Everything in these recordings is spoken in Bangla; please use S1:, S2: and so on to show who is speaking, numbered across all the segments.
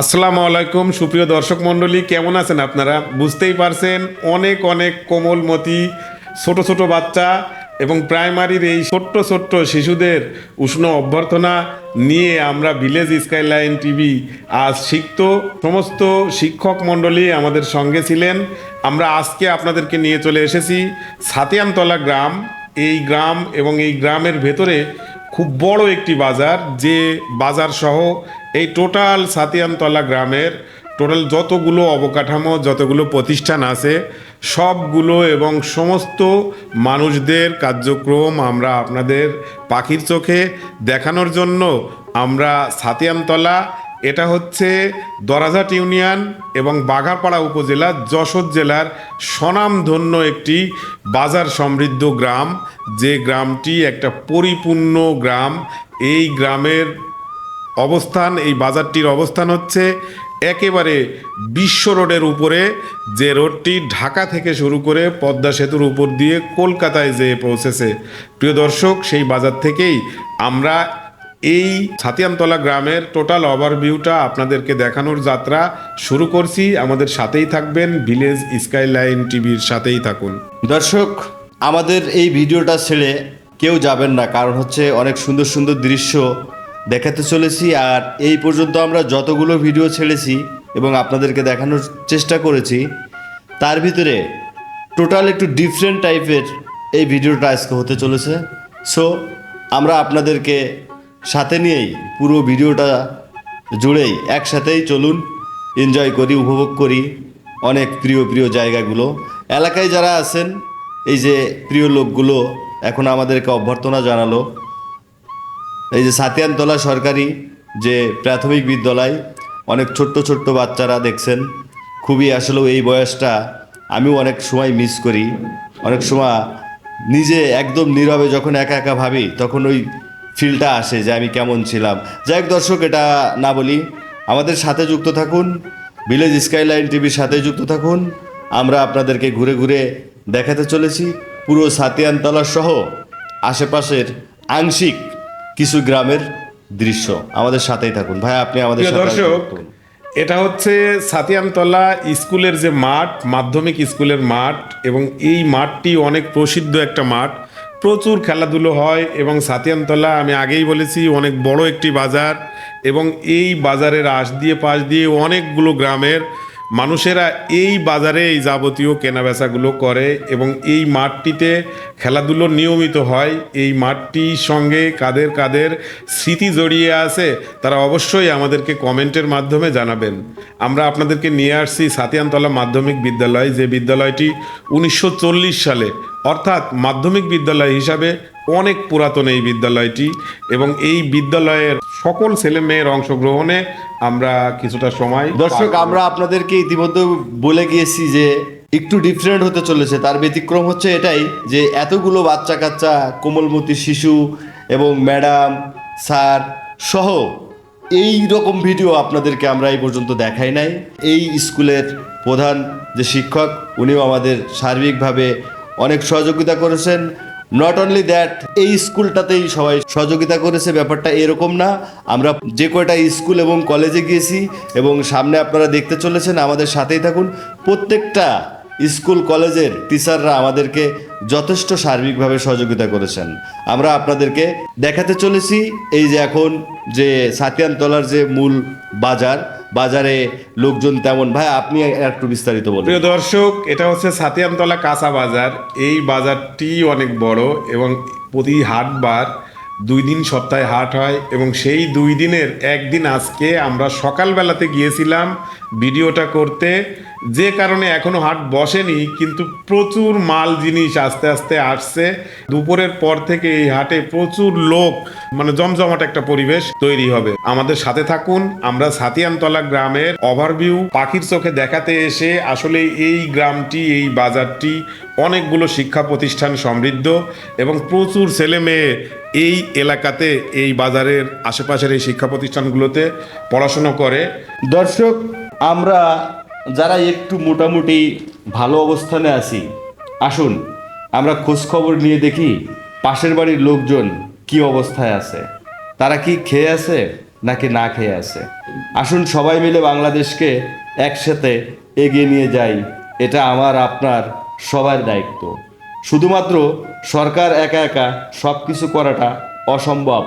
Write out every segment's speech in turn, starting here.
S1: আসসালামু আলাইকুম, সুপ্রিয় দর্শক মণ্ডলী, কেমন আছেন আপনারা? বুঝতেই পারছেন, অনেক অনেক কোমলমতি ছোট ছোট বাচ্চা এবং প্রাইমারির এই ছোট্ট ছোট্ট শিশুদের উষ্ণ অভ্যর্থনা নিয়ে আমরা ভিলেজ স্কাইলাইন টিভি আজ শিখত সমস্ত শিক্ষক মণ্ডলী আমাদের সঙ্গে ছিলেন। আমরা আজকে আপনাদেরকে নিয়ে চলে এসেছি সাতিয়ানতলা গ্রাম। এই গ্রাম এবং এই গ্রামের ভেতরে খুব বড় একটি বাজার, যে বাজার সহ এই টোটাল সাতিয়ানতলা গ্রামের টোটাল যতগুলো অবকাঠামো, যতগুলো প্রতিষ্ঠান আছে, সবগুলো এবং সমস্ত মানুষদের কার্যক্রম আমরা আপনাদের পাখির চোখে দেখানোর জন্য আমরা সাতিয়ানতলা, এটা হচ্ছে দরাজাট ইউনিয়ন এবং বাঘাপাড়া উপজেলা যশোর জেলার স্বনামধন্য একটি বাজার সমৃদ্ধ গ্রাম। যে গ্রামটি একটা পরিপূর্ণ গ্রাম। এই গ্রামের অবস্থান, এই বাজারটির অবস্থান হচ্ছে একেবারে বিশ্ব রোডের উপরে। যে রোডটি ঢাকা থেকে শুরু করে পদ্মা সেতুর উপর দিয়ে কলকাতায় যেয়ে পৌঁছেছে। প্রিয় দর্শক, সেই বাজার থেকেই আমরা এই ছাতিয়ানতলা গ্রামের টোটাল ওভারভিউটা আপনাদেরকে দেখানোর যাত্রা শুরু করছি। আমাদের সাথেই থাকবেন ভিলেজ স্কাইলাইন টিভির সাথেই থাকুন।
S2: দর্শক, আমাদের এই ভিডিওটা ছেড়ে কেউ যাবেন না, কারণ হচ্ছে অনেক সুন্দর সুন্দর দৃশ্য দেখাতে চলেছি আর এই পর্যন্ত আমরা যতগুলো ভিডিও ছেড়েছি এবং আপনাদেরকে দেখানোর চেষ্টা করেছি, তার ভিতরে টোটাল একটু ডিফারেন্ট টাইপের এই ভিডিওটা আজকে হতে চলেছে। সো আমরা আপনাদেরকে সাথে নিয়েই পুরো ভিডিওটা জুড়েই একসাথেই চলুন এনজয় করি, উপভোগ করি অনেক প্রিয় প্রিয় জায়গাগুলো। এলাকায় যারা আছেন, এই যে প্রিয় লোকগুলো এখন আমাদেরকে অভ্যর্থনা জানালো এই যে সাতিয়ানতলা সরকারি যে প্রাথমিক বিদ্যালয়, অনেক ছোট্ট ছোট্ট বাচ্চারা দেখছেন। খুবই আসলে এই বয়সটা আমিও অনেক সময় মিস করি। অনেক সময় নিজে একদম নীরবে যখন একা একা ভাবি, তখন ওই ফিলটা আসে যে আমি কেমন ছিলাম। যাই হোক দর্শক, এটা না বলি, আমাদের সাথে যুক্ত থাকুন ভিলেজ স্কাইলাইন টিভির সাথে যুক্ত থাকুন। আমরা আপনাদেরকে ঘুরে ঘুরে দেখাতে চলেছি। পুরো সাতিয়ানতলা সহ আশেপাশের আংশিক কিছু গ্রামের দৃশ্য আমাদের সাথেই থাকুন। ভাই আপনি আমাদের
S1: দর্শক এটা হচ্ছে সাতিয়ানতলা স্কুলের যে মাঠ মাধ্যমিক স্কুলের মাঠ এবং এই মাঠটি অনেক প্রসিদ্ধ একটা মাঠ। প্রচুর খেলাধুলো হয় এবং সাতিয়ানতলা আমি আগেই বলেছি অনেক বড় একটি বাজার এবং এই বাজারের আশ দিয়ে পাশ দিয়ে অনেকগুলো গ্রামের মানুষেরা এই বাজারে এই যাবতীয় কেনাবেচাগুলো করে এবং এই মাঠটিতে খেলাধুলো নিয়মিত হয়। এই মাঠটির সঙ্গে কাদের কাদের স্মৃতি জড়িয়ে আছে, তারা অবশ্যই আমাদেরকে কমেন্টের মাধ্যমে জানাবেন। আমরা আপনাদেরকে নিয়ে আসছি সাতিয়ানতলা মাধ্যমিক বিদ্যালয়, যে বিদ্যালয়টি উনিশশো চল্লিশ সালে, অর্থাৎ মাধ্যমিক বিদ্যালয় হিসাবে অনেক পুরাতন এই বিদ্যালয়টি এবং এই বিদ্যালয়ের সকল ছেলে মেয়ের অংশগ্রহণে আমরা কিছুটা সময়
S2: দর্শক আমরা আপনাদেরকে ইতিমধ্যে বলে গিয়েছি যে একটু ডিফারেন্ট হতে চলেছে তার ব্যতিক্রম হচ্ছে এটাই যে এতগুলো বাচ্চা কাচ্চা কোমলমতি শিশু এবং ম্যাডাম স্যার সহ এই রকম ভিডিও আপনাদেরকে আমরা এই পর্যন্ত দেখাই নাই। এই স্কুলের প্রধান যে শিক্ষক উনিও আমাদের সার্বিকভাবে অনেক সহযোগিতা করেছেন। নট অনলি দ্যাট এই স্কুলটাতেই সবাই সহযোগিতা করেছে, ব্যাপারটা এরকম না। আমরা যে কয়টা স্কুল এবং কলেজে গিয়েছি এবং সামনে আপনারা দেখতে চলেছেন, আমাদের সাথেই থাকুন। প্রত্যেকটা স্কুল কলেজের টিচাররা আমাদেরকে যথেষ্ট সার্বিকভাবে সহযোগিতা করেছেন। আমরা আপনাদেরকে দেখাতে চলেছি, এই যে এখন যে সাতিয়ানতলার যে মূল বাজার বাজারে লোকজন তেমন। ভাই, আপনি একটু বিস্তারিত বলুন।
S1: প্রিয় দর্শক, এটা হচ্ছে সাতিয়ামতলা কাঁচা বাজার। এই বাজারটি অনেক বড় এবং প্রতি হাটবার দুই দিন সপ্তাহে হাট হয় এবং সেই দুই দিনের একদিন আজকে আমরা সকালবেলাতে গিয়েছিলাম ভিডিওটা করতে। যে কারণে এখনও হাট বসেনি, কিন্তু প্রচুর মাল জিনিস আস্তে আস্তে আসছে। দুপুরের পর থেকে এই হাটে প্রচুর লোক মানে জমজমাট একটা পরিবেশ তৈরি হবে। আমাদের সাথে থাকুন, আমরা সাতিয়ানতলা গ্রামের ওভারভিউ পাখির চোখে দেখাতে এসে আসলে এই গ্রামটি, এই বাজারটি অনেকগুলো শিক্ষা প্রতিষ্ঠান সমৃদ্ধ এবং প্রচুর ছেলে মেয়ে এই এলাকাতে, এই বাজারের আশেপাশের এই শিক্ষা প্রতিষ্ঠানগুলোতে পড়াশোনা করে।
S2: দর্শক, আমরা যারা একটু মোটামুটি ভালো অবস্থানে আছি, আসুন, আমরা খোঁজ খবর নিয়ে দেখি পাশের বাড়ির লোকজন কি অবস্থায় আছে। তারা কি খেয়ে আছে নাকি না খেয়ে আছে? আসুন, সবাই মিলে বাংলাদেশকে একসাথে এগিয়ে নিয়ে যাই। এটা আমার, আপনার, সবার দায়িত্ব। শুধুমাত্র সরকার একা একা সব কিছু করাটা অসম্ভব,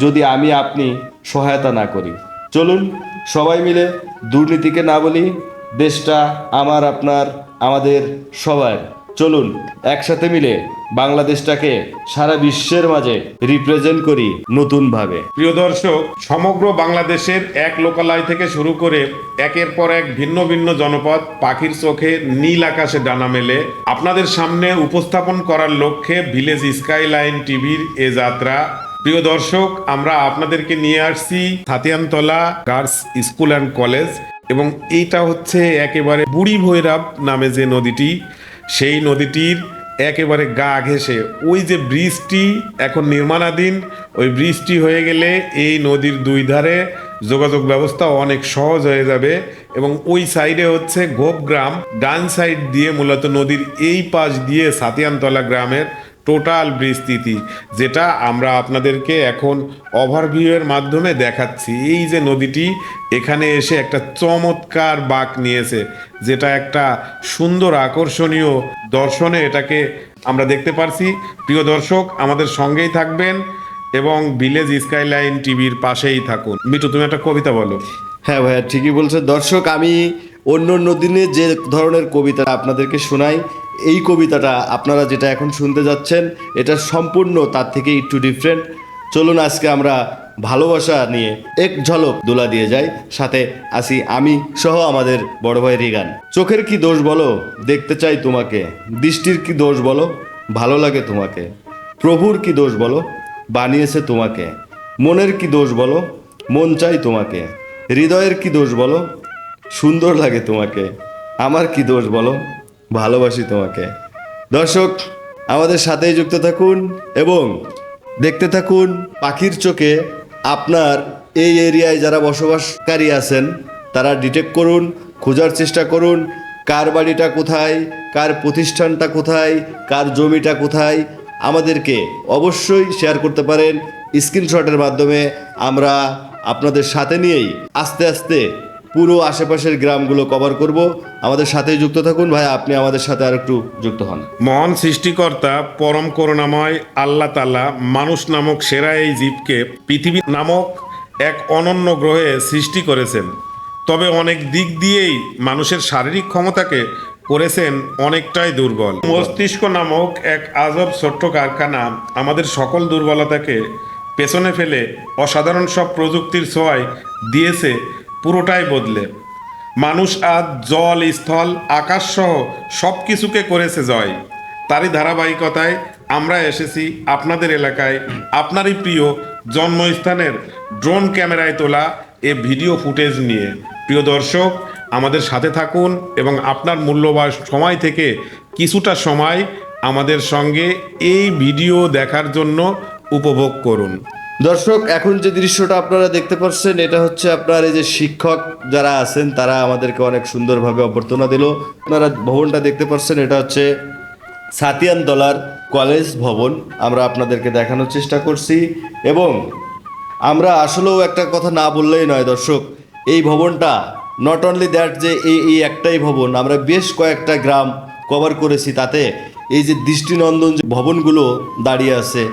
S2: যদি আমি, আপনি সহায়তা না করি। চলুন, সবাই মিলে দুর্নীতিকে না বলি দেশটা, আমার, আপনার, আমাদের, সবার। চলুন, একসাথে মিলে বাংলাদেশটাকে সারা বিশ্বের মাঝে রিপ্রেজেন্ট করি নতুনভাবে।
S1: প্রিয় দর্শক, সমগ্র বাংলাদেশের এক লোকালয় থেকে শুরু করে একের পর এক ভিন্ন ভিন্ন জনপদ পাখির চোখে নীল আকাশে ডানা মেলে আপনাদের সামনে উপস্থাপন করার লক্ষ্যে ভিলেজ স্কাইলাইন টিভির এ যাত্রা। প্রিয় দর্শক, আমরা আপনাদেরকে নিয়ে আসছি Chhatiantala girls school and college. এবং এইটা হচ্ছে একেবারে বুড়ি ভৈরব নামে যে নদীটি, সেই নদীটির একেবারে গা ঘেঁষে। ওই যে ব্রিজটি এখন নির্মাণাধীন, ওই ব্রিজটি হয়ে গেলে এই নদীর দুই ধারে যোগাযোগ ব্যবস্থা অনেক সহজ হয়ে যাবে এবং ওই সাইডে হচ্ছে গোপগ্রাম ডান সাইড দিয়ে মূলত নদীর এই পাশ দিয়ে সাতিয়ানতলা গ্রামের টোটাল বিস্তৃতি, যেটা আমরা আপনাদেরকে এখন ওভারভিউয়ের মাধ্যমে দেখাচ্ছি। এই যে নদীটি, এখানে এসে একটা চমৎকার বাঁক নিয়েছে, যেটা একটা সুন্দর আকর্ষণীয় দর্শনে এটাকে আমরা দেখতে পারছি। প্রিয় দর্শক, আমাদের সঙ্গেই থাকবেন এবং ভিলেজ স্কাইলাইন টিভির পাশেই থাকুন। মিটু তুমি একটা কবিতা বলো।
S2: হ্যাঁ ভাইয়া, ঠিকই বলছে দর্শক, আমি অন্য অন্য দিনে যে ধরনের কবিতা আপনাদেরকে শোনাই এই কবিতাটা আপনারা যেটা এখন শুনতে যাচ্ছেন, এটা সম্পূর্ণ তার থেকে একটু ডিফারেন্ট চলুন আজকে আমরা ভালোবাসা নিয়ে এক ঝলক দোলা দিয়ে যাই। সাথে আসি আমি সহ আমাদের বড় ভাই রিগান। চোখের কি দোষ বলো? দেখতে চাই তোমাকে। দৃষ্টির কি দোষ বলো? ভালো লাগে তোমাকে। প্রভুর কি দোষ বলো? বানিয়েছে তোমাকে। মনের কি দোষ বলো? মন চাই তোমাকে। হৃদয়ের কি দোষ বলো? সুন্দর লাগে তোমাকে। আমার কি দোষ বলো? ভালোবাসি তোমাকে। দর্শক, আমাদের সাথেই যুক্ত থাকুন এবং দেখতে থাকুন পাখির চোখে আপনার এই এরিয়ায় যারা বসবাসকারী আছেন, তারা ডিটেক্ট করুন, খোঁজার চেষ্টা করুন, কার বাড়িটা কোথায়, কার প্রতিষ্ঠানটা কোথায়, কার জমিটা কোথায়, আমাদেরকে অবশ্যই শেয়ার করতে পারেন। স্ক্রিনশটের মাধ্যমে আমরা আপনাদের সাথে নিয়েই আস্তে আস্তে পুরো আশেপাশের গ্রামগুলো কভার করব। আমাদের সাথে যুক্ত থাকুন। ভাই, আপনি আমাদের সাথে আর একটু যুক্ত হন।
S1: মহান সৃষ্টিকর্তা, পরম করুণাময়, আল্লাহ তালা মানুষ নামক সেরা এই জীবকে পৃথিবী নামক এক অনন্য গ্রহে সৃষ্টি করেছেন। তবে অনেক দিক দিয়েই মানুষের শারীরিক ক্ষমতাকে করেছেন অনেকটাই দুর্বল। মস্তিষ্ক নামক এক আজব ছোট্ট কারখানা আমাদের সকল দুর্বলতাকে পেছনে ফেলে অসাধারণ সব প্রযুক্তির ছোঁয়ায় দিয়েছে পুরোটাই বদলে। মানুষ আজ জল, স্থল, আকাশ সহ সব কিছুকে করেছে জয়। তারই ধারাবাহিকতায় আমরা এসেছি আপনাদের এলাকায়। আপনারই প্রিয় জন্মস্থানের ড্রোন ক্যামেরায় তোলা এ ভিডিও ফুটেজ নিয়ে। প্রিয় দর্শক, আমাদের সাথে থাকুন এবং আপনার মূল্যবান সময় থেকে কিছুটা সময় আমাদের সঙ্গে এই ভিডিও দেখার জন্য উপভোগ করুন।
S2: দর্শক, এখন যে দৃশ্যটা আপনারা দেখতে পাচ্ছেন, এটা হচ্ছে আপনার এই যে শিক্ষক যারা আছেন, তারা আমাদেরকে অনেক সুন্দরভাবে অভ্যর্থনা দিল। আপনারা ভবনটা দেখতে পাচ্ছেন, এটা হচ্ছে সাতিয়ান দলার কলেজ ভবন। আমরা আপনাদেরকে দেখানোর চেষ্টা করছি। এবং আমরা আসলেও একটা কথা না বললেই নয়, দর্শক, এই ভবনটা নট অনলি দ্যাট যে এই এই একটাই ভবন, আমরা বেশ কয়েকটা গ্রাম কভার করেছি তাতে। এই যে দৃষ্টিনন্দন যে ভবনগুলো দাঁড়িয়ে আছে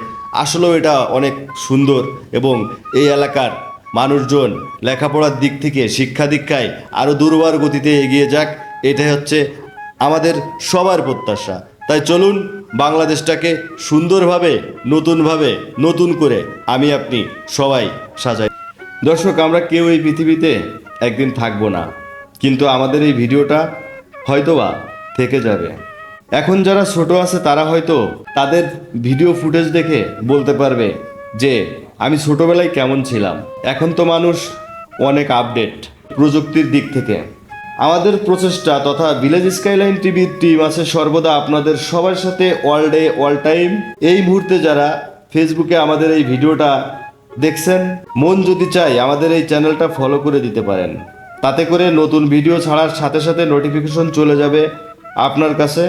S2: আসলেও এটা অনেক সুন্দর এবং এই এলাকার মানুষজন লেখাপড়ার দিক থেকে, শিক্ষা দীক্ষায় আরও দুর্বার গতিতে এগিয়ে যাক, এটাই হচ্ছে আমাদের সবার প্রত্যাশা। তাই চলুন বাংলাদেশটাকে সুন্দরভাবে, নতুনভাবে, নতুন করে আমি আপনি সবাই সাজাই। দর্শক, আমরা কেউ এই পৃথিবীতে একদিন থাকব না, কিন্তু আমাদের এই ভিডিওটা হয়তোবা থেকে যাবে। এখন যারা ছোট আছে তারা হয়তো তাদের ভিডিও ফুটেজ দেখে বলতে পারবে যে আমি ছোটবেলায় কেমন ছিলাম। এখন তো মানুষ অনেক আপডেট প্রযুক্তির দিক থেকে। আমাদের প্রচেষ্টা তথা ভিলেজ স্কাইলাইন টিভির টিম আছে সর্বদা আপনাদের সবার সাথে অল ডে অল টাইম এই মুহূর্তে যারা ফেসবুকে আমাদের এই ভিডিওটা দেখছেন, মন যদি চাই আমাদের এই চ্যানেলটা ফলো করে দিতে পারেন। তাতে করে নতুন ভিডিও ছাড়ার সাথে সাথে নোটিফিকেশন চলে যাবে আপনার কাছে।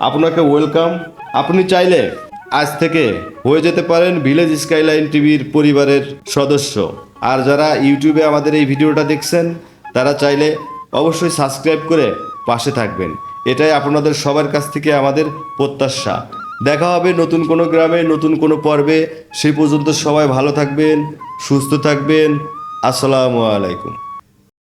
S2: আপনাকে ওয়েলকাম। আপনি চাইলে আজ থেকে হয়ে যেতে পারেন ভিলেজ স্কাইলাইন টিভির পরিবারের সদস্য। আর যারা ইউটিউবে আমাদের এই ভিডিওটা দেখছেন, তারা চাইলে অবশ্যই সাবস্ক্রাইব করে পাশে থাকবেন। এটাই আপনাদের সবার কাছ থেকে আমাদের প্রত্যাশা। দেখা হবে নতুন কোনো গ্রামে, নতুন কোনো পর্বে। সেই পর্যন্ত সবাই ভালো থাকবেন, সুস্থ থাকবেন। আসসালামু আলাইকুম।